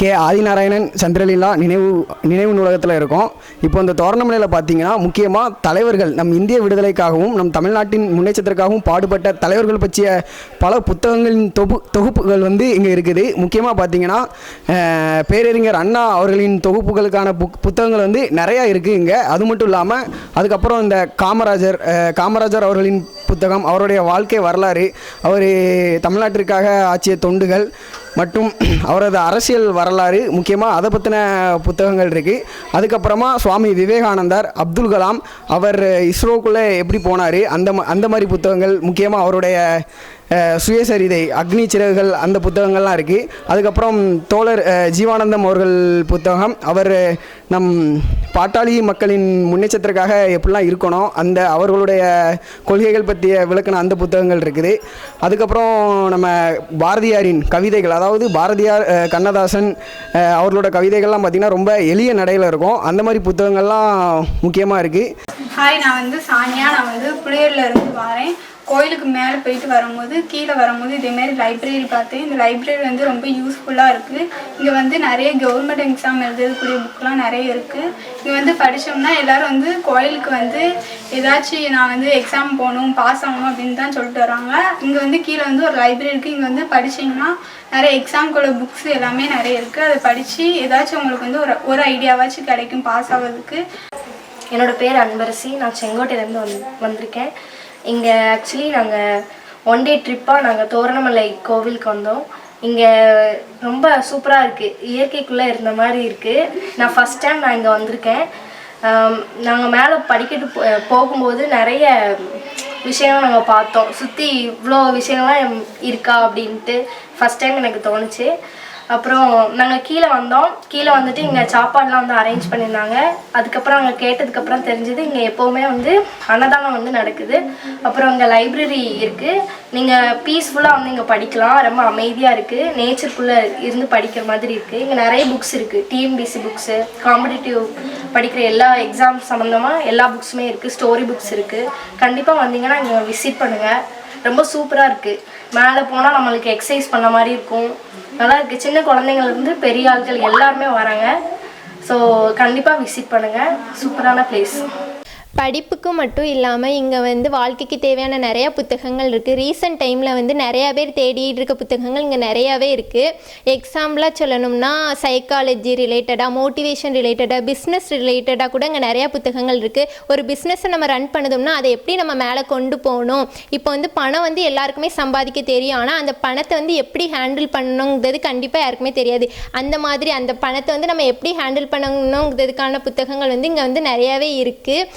K Adinarayanan Chandraleela நினைவு நினைவு நூலகத்தில் இருக்கோம். இப்போ இந்த தோரணமலையில் பார்த்தீங்கன்னா முக்கியமாக தலைவர்கள் நம் இந்திய விடுதலைக்காகவும் நம் தமிழ்நாட்டின் முன்னேற்றத்திற்காகவும் பாடுபட்ட தலைவர்கள் பற்றிய பல புத்தகங்களின் தொகு தொகுப்புகள் வந்து இங்கே இருக்குது. முக்கியமாக பார்த்தீங்கன்னா பேரறிஞர் அண்ணா அவர்களின் தொகுப்புகளுக்கான புக் புத்தகங்கள் வந்து நிறையா இருக்குது இங்கே. அது மட்டும் இல்லாமல் அதுக்கப்புறம் இந்த காமராஜர் காமராஜர் அவர்களின் புத்தகம் அவருடைய வாழ்க்கை வரலாறு அவர் தமிழ்நாட்டிற்காக ஆற்றிய தொண்டுகள் மற்றும் அவரது அரசியல் வரலாறு முக்கியமாக அதை பற்றின புத்தகங்கள் இருக்குது அதுக்கப்புறமா சுவாமி விவேகானந்தர் அப்துல் கலாம் அவர் இஸ்ரோக்குள்ளே எப்படி போனார் அந்த அந்த மாதிரி புத்தகங்கள் முக்கியமாக அவருடைய சுயசரிதை அக்னி சிறகுகள் அந்த புத்தகங்கள்லாம் இருக்குது அதுக்கப்புறம் தோழர் ஜீவானந்தம் அவர்கள் புத்தகம் அவர் நம் பாட்டாளி மக்களின் முன்னேற்றத்திற்காக எப்படிலாம் இருக்கணும் அந்த அவர்களுடைய கொள்கைகள் பற்றிய விளக்கின அந்த புத்தகங்கள் இருக்குது. அதுக்கப்புறம் நம்ம பாரதியாரின் கவிதைகள் அதாவது பாரதியார் கண்ணதாசன் அவர்களோட கவிதைகள்லாம் பார்த்திங்கன்னா ரொம்ப எளிய நடையில் இருக்கும். அந்த மாதிரி புத்தகங்கள்லாம் முக்கியமாக இருக்குது ஹாய் நான் வந்து சானியா. நான் வந்து புளியூரில் இருந்து வரேன். கோயிலுக்கு மேலே போயிட்டு வரும்போது கீழே வரும்போது இதேமாரி லைப்ரரி பார்த்தேன். இந்த லைப்ரரி வந்து ரொம்ப யூஸ்ஃபுல்லாக இருக்குது இங்கே வந்து நிறைய கவர்மெண்ட் எக்ஸாம் எழுதக்கூடிய புக்லாம் நிறைய இருக்குது இங்கே வந்து படித்தோம்னா எல்லோரும் வந்து கோயிலுக்கு வந்து ஏதாச்சும் நான் வந்து எக்ஸாம் போகணும் பாஸ் ஆகணும் அப்படின்னு தான் சொல்லிட்டு வராங்க. இங்கே வந்து கீழே வந்து ஒரு லைப்ரரி இருக்குது இங்கே வந்து படிச்சீங்கன்னா நிறைய எக்ஸாம்குள்ள புக்ஸ் எல்லாமே நிறைய இருக்குது அதை படித்து ஏதாச்சும் உங்களுக்கு வந்து ஒரு ஒரு ஐடியாவாச்சும் கிடைக்கும் பாஸ் ஆகிறதுக்கு என்னோடய பேர் அன்பரசி. நான் செங்கோட்டையிலேருந்து வந்து வந்திருக்கேன். இங்கே ஆக்சுவலி நாங்கள் ஒன் டே ட்ரிப்பாக நாங்கள் தோரணமலை கோவிலுக்கு வந்தோம். இங்கே ரொம்ப சூப்பராக இருக்குது இயற்கைக்குள்ளே இருந்த மாதிரி இருக்குது நான் ஃபஸ்ட் டைம் நான் இங்கே வந்திருக்கேன். நாங்கள் மேலே படிக்கட்டு போ- போகும்போது நிறைய விஷயங்கள் நாங்கள் பார்த்தோம். சுற்றி இவ்வளோ விஷயங்கள்லாம் இருக்கா அப்படின்ட்டு ஃபஸ்ட் டைம் எனக்கு தோணுச்சு. அப்புறம் நாங்கள் கீழே வந்தோம். கீழே வந்துட்டு இங்கே சாப்பாடுலாம் வந்து அரேஞ்ச் பண்ணியிருந்தாங்க. அதுக்கப்புறம் அங்கே கேட்டதுக்கப்புறம் தெரிஞ்சது இங்கே எப்போவுமே வந்து அன்னதானம் வந்து நடக்குது. அப்புறம் இங்கே லைப்ரரி இருக்குது நீங்கள் பீஸ்ஃபுல்லாக வந்து இங்கே படிக்கலாம். ரொம்ப அமைதியாக இருக்குது நேச்சருக்குள்ளே இருந்து படிக்கிற மாதிரி இருக்குது இங்கே நிறைய புக்ஸ் இருக்குது டிஎன்பிசி புக்ஸு காம்படிட்டிவ் படிக்கிற எல்லா எக்ஸாம் சம்மந்தமாக எல்லா புக்ஸுமே இருக்குது ஸ்டோரி புக்ஸ் இருக்குது கண்டிப்பாக வந்தீங்கன்னா இங்கே விசிட் பண்ணுங்கள் ரொம்ப சூப்பராக இருக்குது மேலே போனால் நம்மளுக்கு எக்ஸசைஸ் பண்ண மாதிரி இருக்கும். நல்லா இருக்குது சின்ன குழந்தைங்கள்லேருந்து பெரிய ஆட்கள் எல்லாருமே வராங்க. ஸோ கண்டிப்பாக விசிட் பண்ணுங்கள் சூப்பரான பிளேஸ் படிப்புக்கு மட்டும் இல்லாமல் இங்கே வந்து வாழ்க்கைக்கு தேவையான நிறையா புத்தகங்கள் இருக்குது ரீசெண்ட் டைமில் வந்து நிறையா பேர் தேடிட்டு இருக்க புத்தகங்கள் இங்கே நிறையாவே இருக்குது எக்ஸாம்பிளாக சொல்லணும்னா சைக்காலஜி ரிலேட்டடாக மோட்டிவேஷன் ரிலேட்டடாக பிஸ்னஸ் ரிலேட்டடாக கூட இங்கே நிறையா புத்தகங்கள் இருக்குது ஒரு பிஸ்னஸை நம்ம ரன் பண்ணுதோம்னா அதை எப்படி நம்ம மேலே கொண்டு போகணும்? இப்போ வந்து பணம் வந்து எல்லாருக்குமே சம்பாதிக்க தெரியும். ஆனால் அந்த பணத்தை வந்து எப்படி ஹேண்டில் பண்ணணுங்கிறது கண்டிப்பாக யாருக்குமே தெரியாது. அந்த மாதிரி அந்த பணத்தை வந்து நம்ம எப்படி ஹேண்டில் பண்ணணுங்கிறதுக்கான புத்தகங்கள் வந்து இங்கே வந்து நிறையாவே இருக்குது